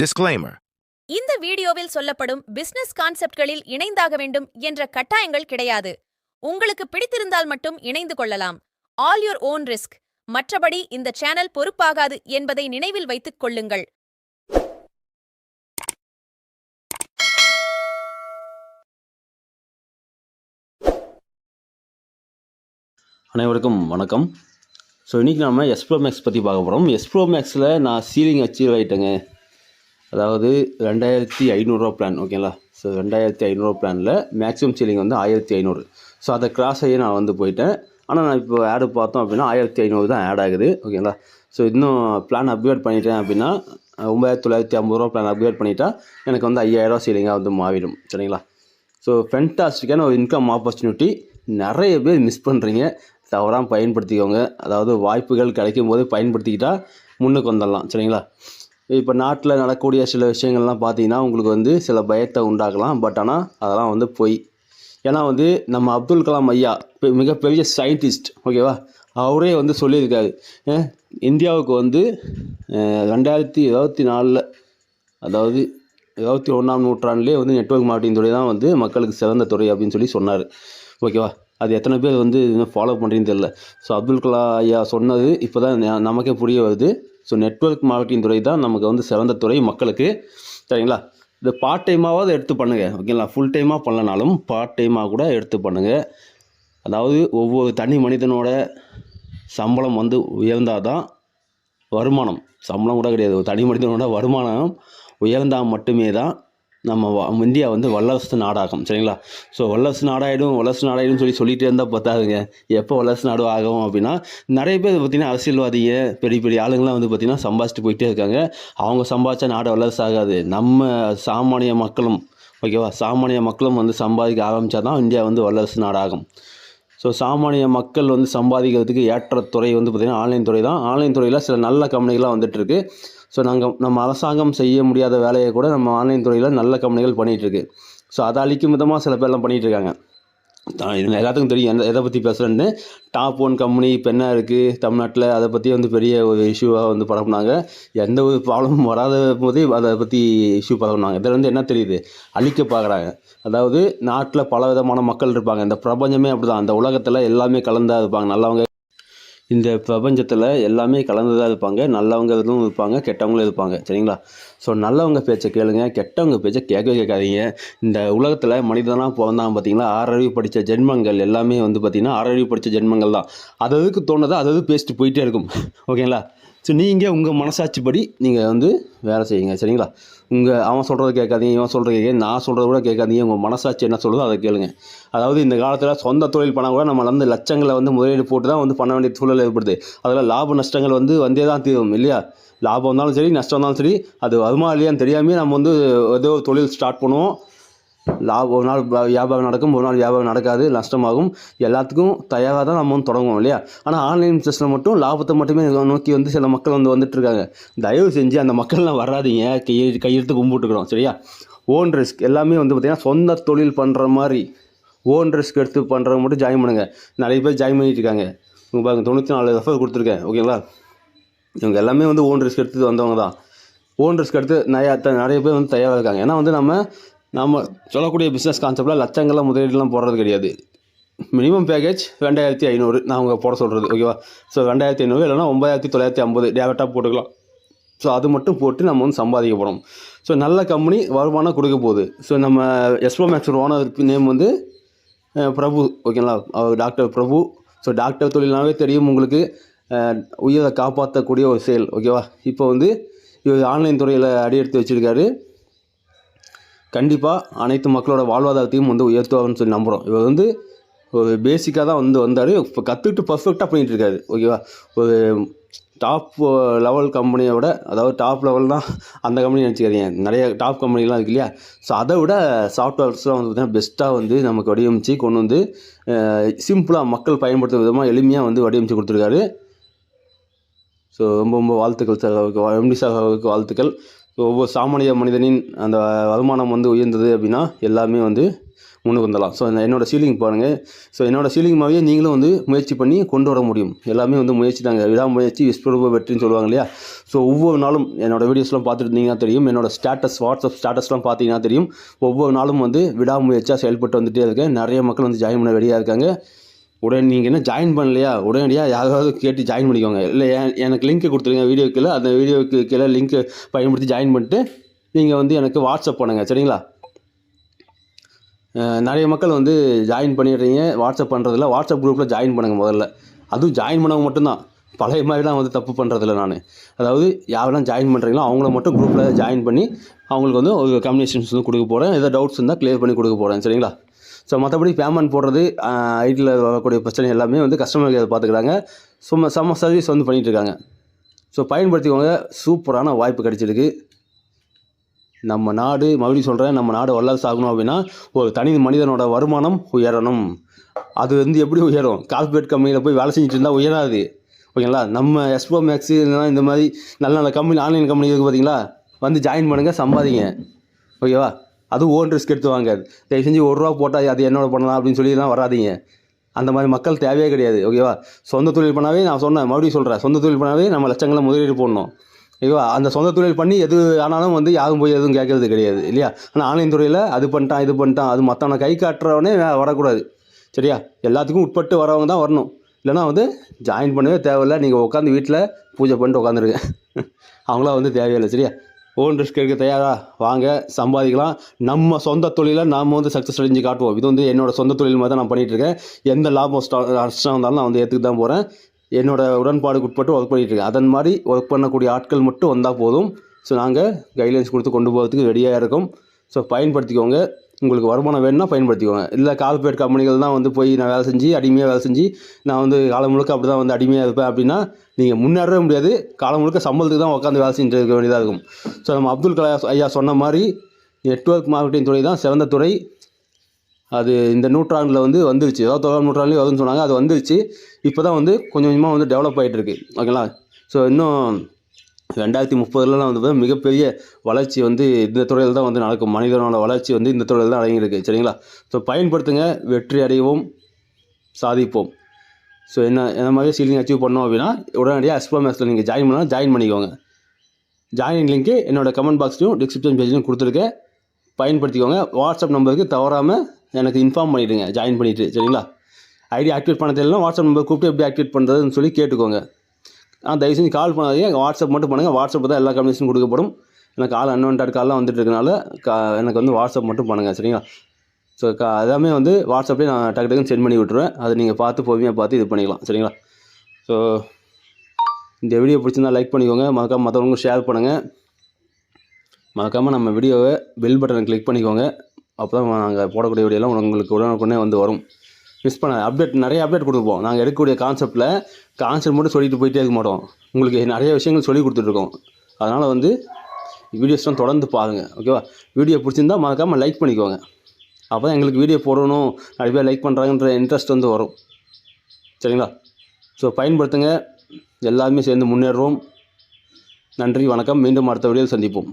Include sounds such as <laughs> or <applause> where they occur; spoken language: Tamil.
Disclaimer. இந்த வீடியோவில் சொல்லப்படும் பிசினஸ் கான்செப்ட்களில் இணைந்தாக வேண்டும் என்ற கட்டாயங்கள் கிடையாது. உங்களுக்கு பிடித்திருந்தால் மட்டும் இணைந்து கொள்ளலாம். ஆல் யுவர் ஓன் ரிஸ்க் மற்றபடி இந்த சேனல் பொறுப்பாகாது என்பதை நினைவில் வைத்துக் கொள்ளுங்கள். அனைவருக்கும் வணக்கம். ஸோ இன்றைக்கி நம்ம எஸ்ப்ரோ மேக்ஸ் பற்றி பார்க்க போகிறோம் எஸ்ப்ரோ மேக்ஸில் நான் சீலிங் அச்சீவ் ஆகிட்டேங்க அதாவது ரெண்டாயிரத்தி ஐநூறுரூவா பிளான் ஓகேங்களா ஸோ ரெண்டாயிரத்தி ஐநூறுரூவா பிளானில் மேக்ஸிமம் சீலிங் வந்து ஆயிரத்தி ஐநூறு. ஸோ அதை கிராஸ் ஆகி நான் வந்து போயிட்டேன். ஆனால் நான் இப்போ ஆடு பார்த்தோம் அப்படின்னா ஆயிரத்தி ஐநூறு தான் ஆட் ஆகுது ஓகேங்களா ஸோ இன்னும் பிளான் அப்கிரேட் பண்ணிட்டேன் அப்படின்னா ஒம்பதாயிரத்தி தொள்ளாயிரத்தி ஐம்பது ரூபா பிளான் அப்கிரேட் பண்ணிட்டா எனக்கு வந்து ஐயாயிரரூவா சீலிங்காக வந்து மாறிடும் சரிங்களா? ஸோ ஃபென்டாஸ்டிக்கான ஒரு இன்கம் ஆப்பர்ச்சுனிட்டி நிறைய பேர் மிஸ் பண்ணுறீங்க தவறாமல் பயன்படுத்திக்கோங்க. அதாவது வாய்ப்புகள் கிடைக்கும் போது பயன்படுத்திக்கிட்டால் முன்னுக்கு வந்துடலாம் சரிங்களா? இப்போ நாட்டில் நடக்கக்கூடிய சில விஷயங்கள்லாம் பார்த்தீங்கன்னா உங்களுக்கு வந்து சில பயத்தை உண்டாக்கலாம். பட் ஆனால் அதெல்லாம் வந்து பொய். ஏன்னா வந்து நம்ம அப்துல் கலாம் ஐயா இப்போ மிகப்பெரிய சயின்டிஸ்ட் ஓகேவா அவரே வந்து சொல்லியிருக்காரு. இந்தியாவுக்கு வந்து ரெண்டாயிரத்தி இருபத்தி நாலில் அதாவது இருபத்தி ஒன்றாம் நூற்றாண்டுலேயே வந்து நெட்ஒர்க் மார்க்கெட்டிங் துறை தான் வந்து மக்களுக்கு சிறந்த துறை அப்படின்னு சொல்லி சொன்னார். ஓகேவா அது எத்தனை பேர் வந்து இன்னும் ஃபாலோ பண்ணுறீங்கன்னு தெரியல. ஸோ அப்துல் கலாம் ஐயா சொன்னது இப்போ தான் நமக்கே புரிய வருது. ஸோ நெட்வொர்க் மார்க்கெட்டிங் துறை தான் நமக்கு வந்து சிறந்த துறை மக்களுக்கு. சரிங்களா? இது பார்ட் டைமாவது எடுத்து பண்ணுங்கள் ஓகேங்களா ஃபுல் டைமாக பண்ணலனாலும் பார்ட் டைமாக கூட எடுத்து பண்ணுங்கள் அதாவது ஒவ்வொரு தனி மனிதனோட சம்பளம் வந்து உயர்ந்தால் தான் வருமானம். சம்பளம் கூட கிடையாது. ஒரு தனி மனிதனோட வருமானம் உயர்ந்தால் மட்டுமே தான் நம்ம இந்தியா வந்து வல்லரசு நாடாகும் சரிங்களா? ஸோ வல்லரசு நாடாயிடும் வல்லரசு நாடாயிடும் சொல்லி சொல்லிகிட்டே இருந்தால் பார்த்தாதுங்க எப்போ வல்லரசு நாடு ஆகும் அப்படின்னா நிறைய பேர் பார்த்திங்கன்னா அரசியல்வாதிங்க பெரிய பெரிய ஆளுங்கள்லாம் வந்து பார்த்திங்கன்னா சம்பாதிச்சுட்டு போயிட்டே இருக்காங்க. அவங்க சம்பாதிச்சா நாடு வல்லரசு ஆகாது. நம்ம சாமானிய மக்களும் ஓகேவா? சாமானிய மக்களும் வந்து சம்பாதிக்க ஆரம்பித்தா தான் இந்தியா வந்து வல்லரசு நாடாகும். ஸோ சாமானிய மக்கள் வந்து சம்பாதிக்கிறதுக்கு ஏற்ற துறை வந்து பார்த்திங்கன்னா ஆன்லைன் துறை தான். ஆன்லைன் துறையில் சில நல்ல கம்பெனிகள்லாம் வந்துட்டுருக்கு. ஸோ நாங்கள் நம்ம அரசாங்கம் செய்ய முடியாத வேலையை கூட நம்ம ஆன்லைன் துறையில் நல்ல கம்பெனிகள் பண்ணிகிட்ருக்கு ஸோ அதை அழிக்கும் விதமாக சில பேர்லாம் பண்ணிகிட்டு இருக்காங்க எல்லாத்துக்கும் தெரியும். எந்த எதை பற்றி பேசுகிறேன்னு டாப் ஒன் கம்பெனி இப்போ என்ன இருக்குது தமிழ்நாட்டில் அதை பற்றி வந்து பெரிய ஒரு இஷ்யூவாக வந்து பரப்புனாங்க எந்த ஒரு ப்ராப்ளமும் வராத போதே அதை பற்றி இஷ்யூ பரப்புனாங்க இதில் வந்து என்ன தெரியுது? அழிக்க பார்க்குறாங்க அதாவது நாட்டில் பல விதமான மக்கள் இருப்பாங்க. இந்த பிரபஞ்சமே அப்படி தான் அந்த உலகத்தில் எல்லாமே கலந்தா இருப்பாங்க. நல்லவங்க இந்த பிரபஞ்சத்தில் எல்லாமே கலந்துதான் இருப்பாங்க. நல்லவங்களும் இருப்பாங்க கெட்டவங்களும் இருப்பாங்க. சரிங்களா? ஸோ நல்லவங்க பேச்சை கேளுங்க கெட்டவங்க பேச்சை கேட்கவே கேட்காதீங்க. இந்த உலகத்தில் மனிதனாக பிறந்தான் பார்த்தீங்களா ஆறறிவு படித்த ஜென்மங்கள் எல்லாமே வந்து பார்த்திங்கன்னா ஆறறிவு படித்த ஜென்மங்கள் தான் அது அதுக்கு தோணுதோ அது அது பேசிட்டு போயிட்டே இருக்கும். <laughs> ஓகேங்களா? ஸோ நீங்கள் உங்கள் மனசாட்சிப்படி நீங்கள் வந்து வேலை செய்யுங்க. சரிங்களா? உங்கள் அவன் சொல்கிறத கேட்காதீங்க இவன் சொல்கிறத கேட்க நான் சொல்கிறத கூட கேட்காதீங்க. உங்கள் மனசாட்சி என்ன சொல்லுதோ அதை கேளுங்க. அதாவது இந்த காலத்தில் சொந்த தொழில் பண்ணால் கூட நம்ம வந்து லட்சங்களை வந்து முதலீடு போட்டு தான் வந்து பண்ண வேண்டிய சூழல் ஏற்படுது. அதில் லாப நஷ்டங்கள் வந்து வந்தே தான் தீரும் இல்லையா? லாபம் இருந்தாலும் சரி நஷ்டம் இருந்தாலும் சரி அது வருமா இல்லையான்னு தெரியாமே நம்ம வந்து ஏதோ தொழில் ஸ்டார்ட் பண்ணுவோம். லாபம் ஒரு நாள் வியாபாரம் நடக்கும் ஒரு நாள் வியாபாரம் நடக்காது நஷ்டமாகும். எல்லாத்துக்கும் தயாராக தான் நம்ம வந்து தொடங்குவோம் இல்லையா? ஆனால் ஆன்லைன் பிஸ்னஸில் மட்டும் லாபத்தை மட்டுமே நோக்கி வந்து சில மக்கள் வந்து வந்துட்டுருக்காங்க. தயவு செஞ்சு அந்த மக்கள்லாம் வராதீங்க. கையெழு கையெழுத்து கும்பிட்டுக்கிறோம் சரியா? ஓன் ரிஸ்க் எல்லாமே வந்து பார்த்திங்கன்னா சொந்த தொழில் பண்ணுற மாதிரி ஓன் ரிஸ்க் எடுத்து பண்ணுறவங்க மட்டும் ஜாயின் பண்ணுங்கள் நிறைய பேர் ஜாயின் பண்ணிகிட்டு இருக்காங்க பாருங்க தொண்ணூற்றி நாலு ரெஃபர் கொடுத்துருக்கேன் ஓகேங்களா? இவங்க எல்லாமே வந்து ஓன் ரிஸ்க் எடுத்து வந்தவங்க தான். ஓன் ரிஸ்க் எடுத்து நிறையா த- நிறைய பேர் வந்து தயாராக இருக்காங்க. ஏன்னா வந்து நம்ம நம்ம சொல்லக்கூடிய பிஸ்னஸ் கான்செப்டில் லட்சங்களில் முதலீடுலாம் போடுறது கிடையாது. மினிமம் பேக்கேஜ் ரெண்டாயிரத்தி ஐநூறு. நான் அவங்க போட சொல்கிறது ஓகேவா ஸோ ரெண்டாயிரத்தி ஐநூறு இல்லைனா ஒம்பதாயிரத்தி தொள்ளாயிரத்தி ஐம்பது. டேரெக்டாக போட்டுக்கலாம். ஸோ அது மட்டும் போட்டு நம்ம வந்து சம்பாதிக்க போகிறோம் ஸோ நல்ல கம்பெனி வருமானம் கொடுக்க போகுது. ஸோ நம்ம எஸ்போ மேக்ஸ் ஓனர் நேம் வந்து பிரபு ஓகேங்களா அவர் டாக்டர் பிரபு. ஸோ டாக்டர் தொழில்னாவே தெரியும் உங்களுக்கு. உயிரை காப்பாற்றக்கூடிய ஒரு செயல் ஓகேவா இப்போ வந்து இவர் ஆன்லைன் துறையில் அடி எடுத்து வச்சுருக்காரு. கண்டிப்பாக அனைத்து மக்களோட வாழ்வாதாரத்தையும் வந்து உயர்த்துவார்னு சொல்லி நம்புகிறோம் இவர் வந்து ஒரு பேசிக்காக தான் வந்து வந்தார். இப்போ கற்றுக்கிட்டு பர்ஃபெக்டாக பண்ணிகிட்டு இருக்காரு. ஓகேவா ஒரு டாப் லெவல் கம்பெனியை விட அதாவது டாப் லெவல் தான் அந்த கம்பெனி நினச்சிக்காதீங்க. நிறைய டாப் கம்பெனிலாம் இருக்கு இல்லையா? ஸோ அதை விட சாஃப்ட்வேர்ஸ்லாம் வந்து பார்த்திங்கன்னா பெஸ்ட்டாக வந்து நமக்கு வடிவமைச்சு கொண்டு வந்து சிம்பிளாக மக்கள் பயன்படுத்தும் விதமாக எளிமையாக வந்து வடிவமைச்சு கொடுத்துருக்காரு. ஸோ ரொம்ப ரொம்ப வாழ்த்துக்கள் சார். அவருக்கு எம்டி சார் அவருக்கு வாழ்த்துக்கள். ஸோ ஒவ்வொரு சாமானிய மனிதனின் அந்த வருமானம் வந்து உயர்ந்தது அப்படின்னா எல்லாமே வந்து முன்னுக்கு வந்துடலாம் ஸோ என்னோட சீலிங் பாருங்கள் ஸோ என்னோட சீலிங் மாதிரியே நீங்களும் வந்து முயற்சி பண்ணி கொண்டு வர முடியும். எல்லாமே வந்து முயற்சி தாங்க விடாமுயற்சி விஸ்வரூப வெற்றின்னு சொல்லுவாங்க இல்லையா? ஸோ ஒவ்வொரு நாளும் என்னோடய வீடியோஸ்லாம் பார்த்துட்டு இருந்தீங்கன்னா தெரியும். என்னோடய ஸ்டேட்டஸ் வாட்ஸ்அப் ஸ்டேட்டஸ்லாம் பார்த்தீங்கன்னா தெரியும். ஒவ்வொரு நாளும் வந்து விடாமுயற்சியாக செயல்பட்டு வந்துகிட்டே இருக்கேன். நிறைய மக்கள் வந்து ஜாயின் பண்ண ரெடியாக இருக்காங்க. உடனே நீங்கள் என்ன ஜாயின் பண்ணலையா? உடனடியாக யாராவது கேட்டு ஜாயின் பண்ணிக்கோங்க. இல்லை எனக்கு லிங்க் கொடுத்துருங்க வீடியோ கீழே அந்த வீடியோக்கு கீழே லிங்க் பயன்படுத்தி ஜாயின் பண்ணிட்டு நீங்கள் வந்து எனக்கு வாட்ஸ்அப் பண்ணுங்கள் சரிங்களா? நிறைய மக்கள் வந்து ஜாயின் பண்ணிடுறீங்க. வாட்ஸ்அப் பண்ணுறதில்ல வாட்ஸ்அப் குரூப்பில் ஜாயின் பண்ணுங்கள் முதல்ல. அதுவும் ஜாயின் பண்ணவங்க மட்டும்தான். பழைய மாதிரிலாம் வந்து தப்பு பண்ணுறதில்ல நான். அதாவது யாரெல்லாம் ஜாயின் பண்ணுறீங்களோ அவங்கள மட்டும் குரூப்பில் ஜாயின் பண்ணி அவங்களுக்கு வந்து ஒரு கம்யூனிகேஷன்ஸ் வந்து கொடுக்க போகிறேன் ஏதாவது டவுட்ஸ் இருந்தால் க்ளியர் பண்ணி கொடுக்க போகிறேன் சரிங்களா? ஸோ மற்றபடி பேமெண்ட் போடுறது ஐடியில் வரக்கூடிய பிரச்சனை எல்லாமே வந்து கஸ்டமர் கேர் பார்த்துக்கிறாங்க. சும்மா செம்ம சர்வீஸ் வந்து பண்ணிகிட்டு இருக்காங்க ஸோ பயன்படுத்திக்கோங்க. சூப்பரான வாய்ப்பு கிடைச்சிருக்கு. நம்ம நாடு மறுபடியும் சொல்கிறேன் நம்ம நாடு வல்லரசு ஆகணும் அப்படின்னா ஒரு தனி மனிதனோட வருமானம் உயரணும். அது வந்து எப்படி உயரும்? கார்பரேட் கம்பெனியில் போய் வேலை செஞ்சுட்டு இருந்தால் உயராது. ஓகேங்களா? நம்ம எஸ்போ மேக்ஸு இந்த மாதிரி நல்ல நல்ல கம்பெனி ஆன்லைன் கம்பெனி இருக்குது பார்த்தீங்களா வந்து ஜாயின் பண்ணுங்கள் சம்பாதிங்க. ஓகேவா? அது ஓன் ரிஸ்க் எடுத்து வாங்க தயவு செஞ்சு ஒரு ரூபா போட்டால் அது என்னோட பண்ணலாம் அப்படின்னு சொல்லிலாம் வராதீங்க. அந்த மாதிரி மக்கள் தேவையே கிடையாது ஓகேவா சொந்த தொழில் பண்ணாவே நான் சொன்னேன் மறுபடியும் சொல்கிறேன் சொந்த தொழில் பண்ணாவே நம்ம லட்சங்களை முதலீடு போடணும் ஓகேவா அந்த சொந்த தொழில் பண்ணி எது ஆனாலும் வந்து யாரும் போய் எதுவும் கேட்கறது கிடையாது இல்லையா? ஆனால் ஆன்லைன் துறையில் அது பண்ணிட்டான் இது பண்ணிட்டான் அது மற்றவனை கை காட்டுறவனே வரக்கூடாது சரியா? எல்லாத்துக்கும் உட்பட்டு வரவங்க தான் வரணும். இல்லைன்னா வந்து ஜாயின் பண்ணவே தேவையில்ல. நீங்கள் உட்காந்து வீட்டில் பூஜை பண்ணிட்டு உட்காந்துருங்க <laughs> அவங்களாம் வந்து தேவையில்லை சரியா? ஓன் ரிஸ்க் எடுக்க தயாரா? வாங்க சம்பாதிக்கலாம். நம்ம சொந்த தொழிலை நாம் வந்து சக்ஸஸ் அடைஞ்சு காட்டுவோம். இது வந்து என்னோடய சொந்த தொழில் மாதிரி தான் நான் பண்ணிகிட்டு இருக்கேன். எந்த லாபம் ஸ்டா- நஷ்டம் வந்தாலும் நான் வந்து ஏற்றுக்கு தான் போகிறேன் என்னோடய உடன்பாடுக்கு உட்பட்டு ஒர்க் பண்ணிகிட்டு இருக்கேன். அதன் மாதிரி ஒர்க் பண்ணக்கூடிய ஆட்கள் மட்டும் வந்தால் போதும். ஸோ நாங்கள் கைட்லைன்ஸ் கொடுத்து கொண்டு போகிறதுக்கு ரெடியாக இருக்கோம். ஸோ பயன்படுத்திக்கோங்க. உங்களுக்கு வருமானம் வேணும்னா பயன்படுத்திக்கோங்க. இல்லை கார்பரேட் கம்பெனிகள் தான் வந்து போய் நான் வேலை செஞ்சு அடிமையாக வேலை செஞ்சு நான் வந்து காலம் முழுக்க அப்படி தான் வந்து அடிமையாக இருப்பேன் அப்படின்னா நீங்கள் முன்னேறவே முடியாது. காலம் முழுக்க சம்பளத்துக்கு தான் உட்காந்து வேலை செஞ்சுட்டு இருக்க வேண்டியதாக இருக்கும். ஸோ நம்ம அப்துல் கலாம் ஐயா சொன்ன மாதிரி நெட்வொர்க் மார்க்கெட்டிங் துறை தான் சிறந்த துறை. அது இந்த நூற்றாண்டில் வந்து வந்துருச்சு. இருபத்தோராம் நூற்றாண்டுலேயும் வருதுன்னு சொன்னாங்க. அது வந்துருச்சு. இப்போ தான் வந்து கொஞ்சம் கொஞ்சமாக வந்து டெவலப் ஆகிட்டு இருக்கு. ஓகேங்களா ஸோ இன்னும் ரெண்டாயிரத்தி முப்பதுலலாம் வந்து மிகப்பெரிய வளர்ச்சி வந்து இந்த துறையில் தான் வந்து நடக்கும். மனிதனோட வளர்ச்சி வந்து இந்த துறையில் தான் அடங்கியிருக்கு. சரிங்களா? ஸோ பயன்படுத்துங்க வெற்றி அடைவோம் சாதிப்போம். ஸோ என்ன என்ன மாதிரி சீலிங் அச்சீவ் பண்ணோம் அப்படின்னா உடனடியாக எஸ்போ மேக்ஸில் நீங்கள் ஜாயின் பண்ணால் ஜாயின் பண்ணிக்கோங்க ஜாயினிங் லிங்க்கு என்னோடய கமெண்ட் பாக்ஸ்லையும் டிஸ்கிரிப்ஷன் பேஜ்லையும் கொடுத்துருக்கேன். பயன்படுத்திக்கோங்க. வாட்ஸ்அப் நம்பருக்கு தவறாமல் எனக்கு இன்ஃபார்ம் பண்ணிவிடுங்க ஜாயின் பண்ணிவிட்டு சரிங்களா? ஐடி ஆக்டிவேட் பண்ண தெரியல வாட்ஸ்அப் நம்பர் கூப்பிட்டு எப்படி ஆக்டிவேட் பண்ணுறதுன்னு சொல்லி கேட்டுக்கோங்க. தயவு செஞ்சு கால் பண்ணாதீங்க. வாட்ஸ்அப் மட்டும் பண்ணுங்கள் வாட்ஸ்அப் தான் எல்லா கம்யூனிகேஷன் கொடுக்கப்படும். எனக்கு கால் அன்வான்ட் கால்லாம் வந்துட்டு இருக்கனால கா எனக்கு வந்து வாட்ஸ்அப் மட்டும் பண்ணுங்கள் சரிங்களா? ஸோ கா எல்லாமே வந்து வாட்ஸ்அப்லேயே நான் டக்கு டக்குன்னு சென்ட் பண்ணி விட்டுருவேன். அதை நீங்கள் பார்த்து பொறுமையாக பார்த்து இது பண்ணிக்கலாம் சரிங்களா? ஸோ இந்த வீடியோ பிடிச்சிருந்தா லைக் பண்ணிக்கோங்க. மறக்காமல் மற்றவங்களுக்கும் ஷேர் பண்ணுங்கள் மறக்காமல் நம்ம வீடியோவை பெல் பட்டனை கிளிக் பண்ணிக்கோங்க. அப்போ தான் நாங்கள் போடக்கூடிய வீடியோலாம் உங்களுக்கு உடனுக்குடனே வந்து வரும். மிஸ் பண்ண அப்டேட் நிறைய அப்டேட் கொடுப்போம். நாங்கள் எடுக்கக்கூடிய கான்செப்ட்டில் கான்செப்ட் மட்டும் சொல்லிட்டு போயிட்டே இருக்க மாட்டோம். உங்களுக்கு நிறைய விஷயங்கள் சொல்லி கொடுத்துட்ருக்கோம் அதனால் வந்து வீடியோஸ்லாம் தொடர்ந்து பாருங்கள் ஓகேவா வீடியோ பிடிச்சிருந்தா மறக்காமல் லைக் பண்ணிக்கோங்க. அப்போ தான் எங்களுக்கு வீடியோ போடணும். நிறைய பேர் லைக் பண்ணுறாங்கன்ற இன்ட்ரெஸ்ட் வந்து வரும். சரிங்களா? ஸோ பயன்படுத்துங்க. எல்லாருமே சேர்ந்து முன்னேறுவோம். நன்றி வணக்கம். மீண்டும் அடுத்த வீடியோவில் சந்திப்போம்.